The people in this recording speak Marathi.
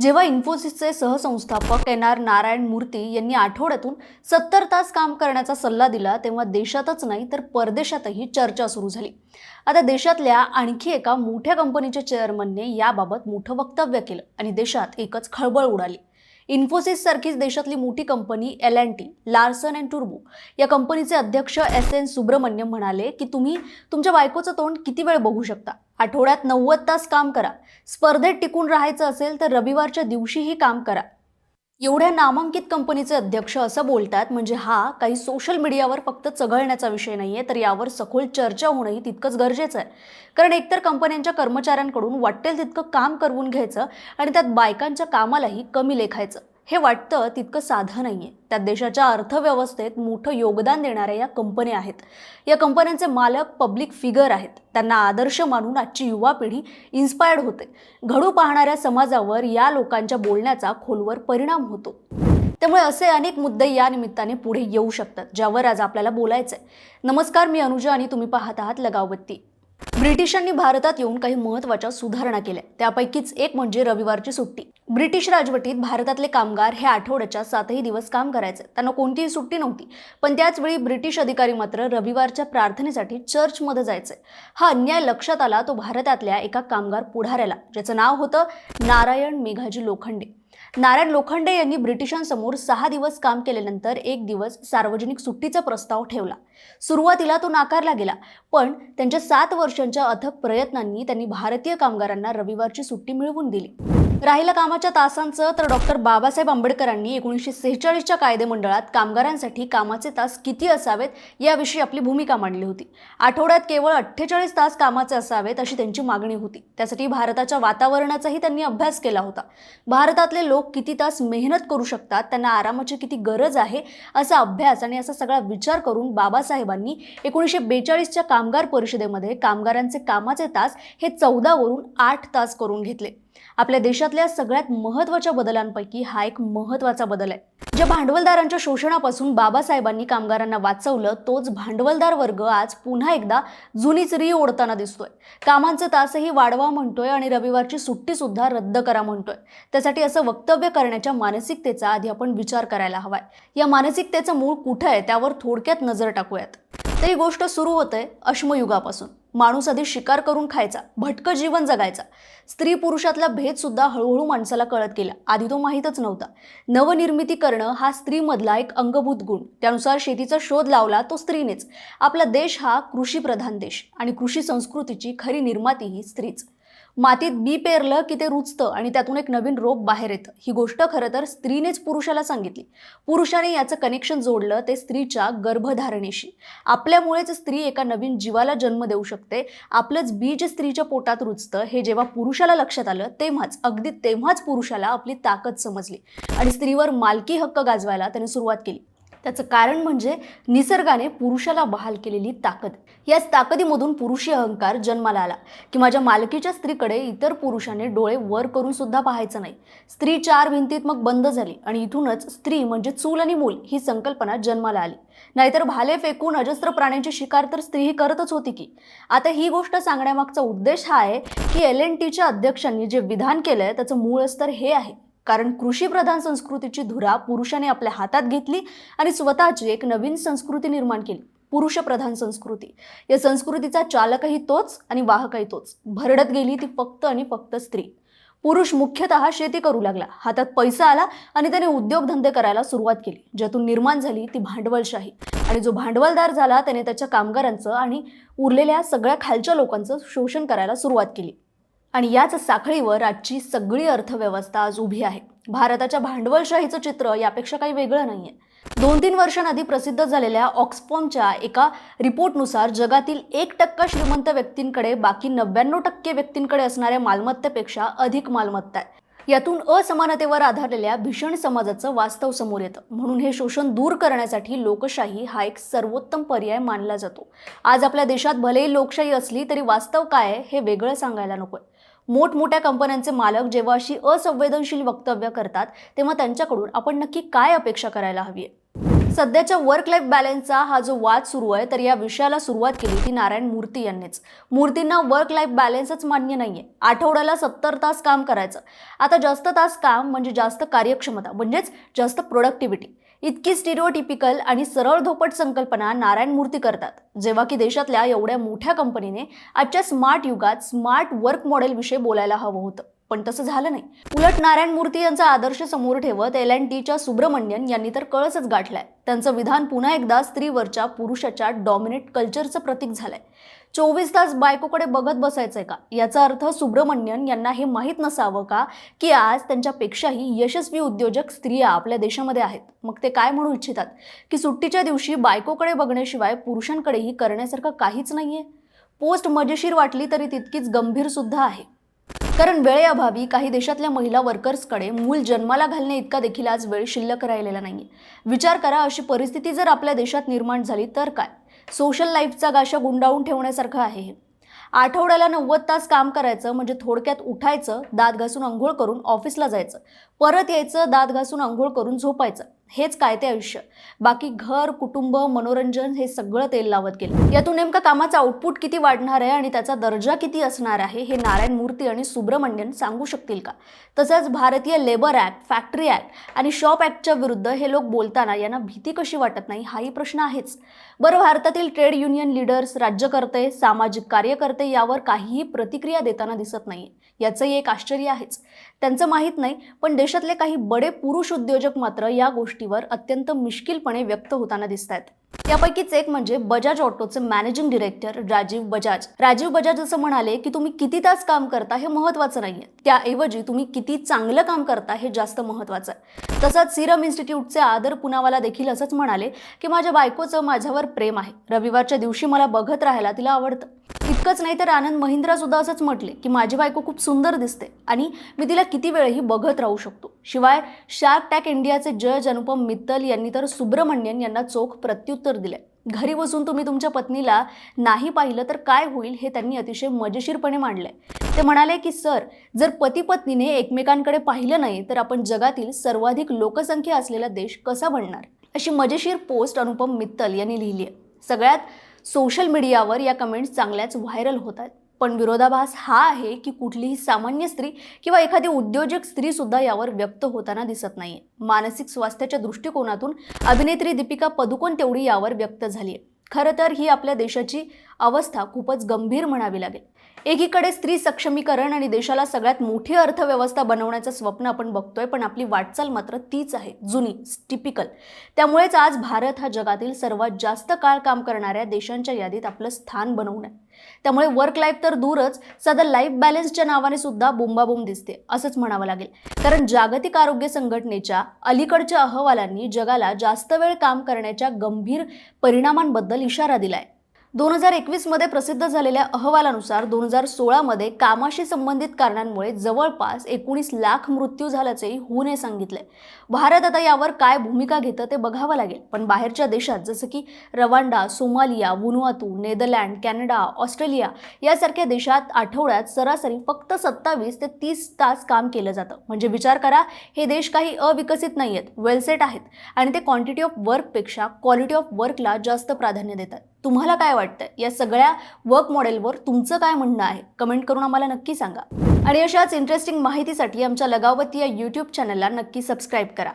जेव्हा इन्फोसिसचे सहसंस्थापक एन आर नारायण मूर्ती यांनी आठवड्यातून सत्तर तास काम करण्याचा सल्ला दिला तेव्हा देशातच नाही तर परदेशातही चर्चा सुरू झाली. आता देशातल्या आणखी एका मोठ्या कंपनीच्या चेअरमनने याबाबत मोठं वक्तव्य केलं आणि देशात एकच खळबळ उडाली. इन्फोसिस सारखीच देशातली मोठी company L and T Larsen and टुर्बो या कंपनीचे अध्यक्ष एस एन सुब्रमण्यम म्हणाले की तुम्ही तुमच्या बायकोचं तोंड किती वेळ बघू शकता? आठवड्यात नव्वद तास काम करा. स्पर्धेत टिकून राहायचं असेल तर रविवारच्या दिवशीही काम करा. एवढ्या नामांकित कंपनीचे अध्यक्ष असं बोलतात म्हणजे हा काही सोशल मीडियावर फक्त चघळण्याचा विषय नाही आहे तर यावर सखोल चर्चा होणंही तितकंच गरजेचं आहे. कारण एकतर कंपन्यांच्या कर्मचाऱ्यांकडून वाटेल तितकं काम करवून घ्यायचं आणि त्यात बायकांच्या कामालाही कमी लेखायचं. हे वाटतं तितकं साधं नाही आहे त्यात देशाच्या अर्थव्यवस्थेत मोठं योगदान देणाऱ्या या कंपन्या आहेत. या कंपन्यांचे मालक पब्लिक फिगर आहेत. त्यांना आदर्श मानून आजची युवा पिढी इन्स्पायर्ड होते. घडू पाहणाऱ्या समाजावर या लोकांच्या बोलण्याचा खोलवर परिणाम होतो. त्यामुळे असे अनेक मुद्दे या निमित्ताने पुढे येऊ शकतात ज्यावर आज आपल्याला बोलायचं आहे नमस्कार मी अनुजा आणि तुम्ही पाहत आहात लगावबत्ती. ब्रिटिशांनी भारतात येऊन काही महत्त्वाच्या सुधारणा केल्या. त्यापैकीच एक म्हणजे रविवारची सुट्टी. ब्रिटिश राजवटीत भारतातले कामगार हे आठवड्याच्या सातही दिवस काम करायचे. त्यांना कोणतीही सुट्टी नव्हती. पण त्याचवेळी ब्रिटिश अधिकारी मात्र रविवारच्या प्रार्थनेसाठी चर्चमध्ये जायचे. हा अन्याय लक्षात आला तो भारतातल्या एका कामगार पुढाऱ्याला ज्याचं नाव होतं नारायण मेघाजी लोखंडे. नारायण लोखंडे यांनी ब्रिटिशांसमोर सहा दिवस काम केल्यानंतर एक दिवस सार्वजनिक सुट्टीचा प्रस्ताव ठेवला. सुरुवातीला तो नाकारला गेला पण त्यांच्या सात वर्षांच्या अथक प्रयत्नांनी त्यांनी भारतीय कामगारांना रविवारची सुट्टी मिळवून दिली. राहिलं कामाच्या तासांचं तर डॉक्टर बाबासाहेब आंबेडकरांनी एकोणीसशे सेहेचाळीसच्या कायदेमंडळात कामगारांसाठी कामाचे तास किती असावेत याविषयी आपली भूमिका मांडली होती. आठवड्यात केवळ अठ्ठेचाळीस तास कामाचे असावेत अशी त्यांची मागणी होती. त्यासाठी भारताच्या वातावरणाचाही त्यांनी अभ्यास केला होता. भारतातले लोक किती तास मेहनत करू शकतात त्यांना आरामाची किती गरज आहे असा अभ्यास आणि असा सगळा विचार करून बाबासाहेबांनी एकोणीसशे बेचाळीसच्या कामगार परिषदेमध्ये कामगारांचे कामाचे तास हे चौदावरून आठ तास करून घेतले. आपल्या देशात देशातल्या सगळ्यात महत्त्वाच्या बदलांपैकी हा एक महत्त्वाचा बदल आहे. ज्या भांडवलदारांच्या शोषणापासून बाबासाहेबांनी कामगारांना वाचवलं तोच भांडवलदार वर्ग आज पुन्हा एकदा जुनीच री ओढताना दिसतोय. कामांचे तासही वाढवा म्हणतोय आणि रविवारची सुट्टी सुद्धा रद्द करा म्हणतोय. त्यासाठी असं वक्तव्य करण्याच्या मानसिकतेचा आधी आपण विचार करायला हवाय. या मानसिकतेचं मूळ कुठं आहे त्यावर थोडक्यात नजर टाकूयात. तर ही गोष्ट सुरू होते अश्मयुगापासून. माणूस आधी शिकार करून खायचा भटकं जीवन जगायचा. स्त्री पुरुषातला भेद सुद्धा हळूहळू माणसाला कळत गेला. आधी तो माहीतच नव्हता. नवनिर्मिती करणं हा स्त्रीमधला एक अंगभूत गुण. त्यानुसार शेतीचा शोध लावला तो स्त्रीनेच. आपला देश हा कृषीप्रधान देश आणि कृषी संस्कृतीची खरी निर्माती ही स्त्रीच. मातीत बी पेरलं की ते रुचतं आणि त्यातून एक नवीन रोप बाहेर येतं. ही गोष्ट खरं तर स्त्रीनेच पुरुषाला सांगितली. पुरुषाने याचं कनेक्शन जोडलं ते स्त्रीच्या गर्भधारणेशी. आपल्यामुळेच स्त्री एका नवीन जीवाला जन्म देऊ शकते. आपलंच बीज स्त्रीच्या पोटात रुचतं हे जेव्हा पुरुषाला लक्षात आलं तेव्हाच अगदी तेव्हाच पुरुषाला आपली ताकद समजली. आणि स्त्रीवर मालकी हक्क गाजवायला त्याने सुरुवात केली. त्याचं कारण म्हणजे निसर्गाने पुरुषाला बहाल केलेली ताकद. याच ताकदीमधून पुरुषी अहंकार जन्माला आला. की माझ्या मालकीच्या स्त्रीकडे इतर पुरुषाने डोळे वर करून सुद्धा पाहायचं नाही. स्त्री चार भिंतीत मग बंद झाली आणि इथूनच स्त्री म्हणजे चूल आणि मूल ही संकल्पना जन्माला आली. नाहीतर भाले फेकून अजस्त्र प्राण्यांची शिकार तर स्त्री ही करतच होती की. आता ही गोष्ट सांगण्यामागचा उद्देश हा आहे की एल एन टीच्या अध्यक्षांनी जे विधान केलंय त्याचं मूळस्तर हे आहे. कारण कृषीप्रधान संस्कृतीची धुरा पुरुषाने आपल्या हातात घेतली आणि स्वतःची एक नवीन संस्कृती निर्माण केली. पुरुषप्रधान संस्कृती. या संस्कृतीचा चालकही तोच आणि वाहकही तोच. भरडत गेली ती फक्त आणि फक्त स्त्री. पुरुष मुख्यतः शेती करू लागला. हातात पैसा आला आणि त्याने उद्योगधंदे करायला सुरुवात केली. ज्यातून निर्माण झाली ती भांडवलशाही. आणि जो भांडवलदार झाला त्याने त्याच्या कामगारांचं आणि उरलेल्या सगळ्या खालच्या लोकांचं शोषण करायला सुरुवात केली. आणि याच साखळीवर आजची सगळी अर्थव्यवस्था आज उभी आहे. भारताच्या भांडवलशाहीचं चित्र यापेक्षा काही वेगळं नाहीये. दोन तीन वर्षांआधी प्रसिद्ध झालेल्या ऑक्सफॉर्मच्या एका रिपोर्टनुसार जगातील एक टक्का श्रीमंत व्यक्तींकडे बाकी नव्याण्णव टक्के व्यक्तींकडे असणाऱ्या मालमत्तेपेक्षा अधिक मालमत्ता आहे. यातून असमानतेवर आधारलेल्या भीषण समाजाचं वास्तव समोर येतं. म्हणून हे शोषण दूर करण्यासाठी लोकशाही हा एक सर्वोत्तम पर्याय मानला जातो. आज आपल्या देशात भलेही लोकशाही असली तरी वास्तव काय हे वेगळं सांगायला नकोय. मोठमोठ्या कंपन्यांचे मालक जेव्हा अशी असंवेदनशील वक्तव्य करतात तेव्हा त्यांच्याकडून आपण नक्की काय अपेक्षा करायला हवी आहे? सध्याच्या वर्क लाईफ बॅलन्सचा हा जो वाद सुरू आहे तर या विषयाला सुरुवात केली ती नारायण मूर्ती यांनीच. मूर्तींना वर्क लाईफ बॅलन्सच मान्य नाहीये. आठवड्याला सत्तर तास काम करायचं. आता जास्त तास काम म्हणजे जास्त कार्यक्षमता म्हणजेच जास्त प्रोडक्टिव्हिटी इतकी स्टिरिओटिपिकल आणि सरळ धोपट संकल्पना नारायण मूर्ती करतात. जेव्हा की देशातल्या एवढ्या मोठ्या कंपनीने आजच्या स्मार्ट युगात स्मार्ट वर्क मॉडेलविषयी बोलायला हवं होतं. पण तसं झालं नाही. उलट नारायण मूर्ती यांचा आदर्श समोर ठेवत एल अँड टीच्या सुब्रमण्यन यांनी तर कळसच गाठलाय. त्यांचं विधान पुन्हा एकदा स्त्रीवरच्या पुरुषाच्या डॉमिनेट कल्चरचं प्रतीक झालंय. चोवीस तास बायकोकडे बघत बसायचंय का? याचा अर्थ सुब्रमण्यन यांना हे माहीत नसावं का की आज त्यांच्यापेक्षाही यशस्वी उद्योजक स्त्रिया आपल्या देशामध्ये आहेत? मग ते काय म्हणू इच्छितात? की सुट्टीच्या दिवशी बायकोकडे बघण्याशिवाय पुरुषांकडेही करण्यासारखं काहीच नाहीये? पोस्ट मजेशीर वाटली तरी तितकीच गंभीर सुद्धा आहे. कारण वेळेअभावी काही देशातल्या महिला वर्कर्सकडे मूल जन्माला घालणे इतका देखील आज वेळ शिल्लक राहिलेला नाही विचार करा अशी परिस्थिती जर आपल्या देशात निर्माण झाली तर काय? सोशल लाईफचा गाशा गुंडाळून ठेवण्यासारखं आहे हे. आठवड्याला नव्वद तास काम करायचं म्हणजे थोडक्यात उठायचं दात घासून आंघोळ करून ऑफिसला जायचं. परत यायचं दात घासून आंघोळ करून झोपायचं. हेच काय ते आयुष्य. बाकी घर कुटुंब मनोरंजन हे सगळं तेल लावत गेलं. यातून नेमका कामाचा आउटपुट किती वाढणार आहे आणि त्याचा दर्जा किती असणार आहे हे नारायण मूर्ती आणि सुब्रमण्यन सांगू शकतील का? तसंच भारतीय लेबर ॲक्ट फॅक्टरी ॲक्ट आणि शॉप ॲक्टच्या विरुद्ध हे लोक बोलताना यांना भीती कशी वाटत नाही हाही प्रश्न आहेच. बरं भारतातील ट्रेड युनियन लीडर्स राज्यकर्ते सामाजिक कार्यकर्ते यावर काहीही प्रतिक्रिया देताना दिसत नाही याचंही एक आश्चर्य आहेच. त्यांचं माहीत नाही पण देशातले काही बडे पुरुष उद्योजक मात्र या गोष्टी गोष्टीवर अत्यंत मिश्किलपणे व्यक्त होताना दिसत आहेत त्यापैकीच एक म्हणजे बजाज ऑटोचे मॅनेजिंग डिरेक्टर राजीव बजाज. राजीव बजाज असं म्हणाले की तुम्ही किती तास काम करता हे महत्वाचं नाहीये. त्याऐवजी तुम्ही किती चांगलं काम करता हे जास्त महत्वाचं आहे. तसंच सिरम इन्स्टिट्यूटचे आदर पुनावाला देखील असंच म्हणाले की माझ्या बायकोचं माझ्यावर प्रेम आहे. रविवारच्या दिवशी मला बघत राहायला तिला आवडतं. इतकंच नाही तर आनंद महिंद्रा सुद्धा असंच म्हटले की माझी बायको खूप सुंदर दिसते आणि मी तिला किती वेळही बघत राहू शकतो. शिवाय शार्क टॅक इंडियाचे जज अनुपम मित्तल यांनी तर सुब्रमण्यन यांना चोख प्रत्युत्तर दिले घरी बसून तुम्ही तुमच्या पत्नीला नाही पाहिलं तर काय होईल हे त्यांनी अतिशय मजेशीरपणे मांडलंय. ते म्हणाले की सर जर पती पत्नीने एकमेकांकडे पाहिलं नाही तर आपण जगातील सर्वाधिक लोकसंख्या असलेला देश कसा बनणार? अशी मजेशीर पोस्ट अनुपम मित्तल यांनी लिहिली आहे. सगळ्यात सोशल मीडियावर या कमेंट्स चांगल्याच व्हायरल होत आहेत पण विरोधाभास हा आहे की कुठलीही सामान्य स्त्री किंवा एखादी उद्योजक स्त्री सुद्धा यावर व्यक्त होताना दिसत नाही मानसिक स्वास्थ्याच्या दृष्टिकोनातून अभिनेत्री दीपिका पदुकोण तेवढी यावर व्यक्त झाली आहे खरं तर ही आपल्या देशाची अवस्था खूपच गंभीर म्हणावी लागेल. एकीकडे स्त्री सक्षमीकरण आणि देशाला सगळ्यात मोठी अर्थव्यवस्था बनवण्याचं स्वप्न आपण बघतोय पण आपली वाटचाल मात्र तीच आहे जुनी टिपिकल त्यामुळेच आज भारत हा जगातील सर्वात जास्त काळ काम करणाऱ्या देशांच्या यादीत आपलं स्थान बनवून आहे. त्यामुळे वर्क लाईफ तर दूरच साधा लाईफ बॅलन्सच्या नावाने सुद्धा बोंबाबोंब दिसते असंच म्हणावं लागेल. कारण जागतिक आरोग्य संघटनेच्या अलीकडच्या अहवालांनी जगाला जास्त वेळ काम करण्याच्या गंभीर परिणामांबद्दल इशारा दिलाय. दोन हजार एकवीसमध्ये प्रसिद्ध झालेल्या अहवालानुसार दोन हजार सोळामध्ये कामाशी संबंधित कारणांमुळे जवळपास एकोणीस लाख मृत्यू झाल्याचेही हुने सांगितले. भारत आता यावर काय भूमिका घेतं ते बघावं लागेल. पण बाहेरच्या देशात जसं की Rwanda Somalia Vanuatu Netherland Canada Australia यासारख्या देशात आठवड्यात सरासरी फक्त सत्तावीस ते तीस तास काम केलं जातं. म्हणजे विचार करा हे देश काही अविकसित नाही आहेत वेलसेट आहेत. आणि ते क्वांटिटी ऑफ वर्कपेक्षा क्वालिटी ऑफ वर्कला जास्त प्राधान्य देतात. तुम्हाला काय वाटतं? या सगळ्या वर्क मॉडेलवर तुमचं काय म्हणणं आहे? कमेंट करून आम्हाला नक्की सांगा. आणि अशाच इंटरेस्टिंग माहितीसाठी आमच्या लगावती या यूट्यूब चॅनलला नक्की सबस्क्राईब करा.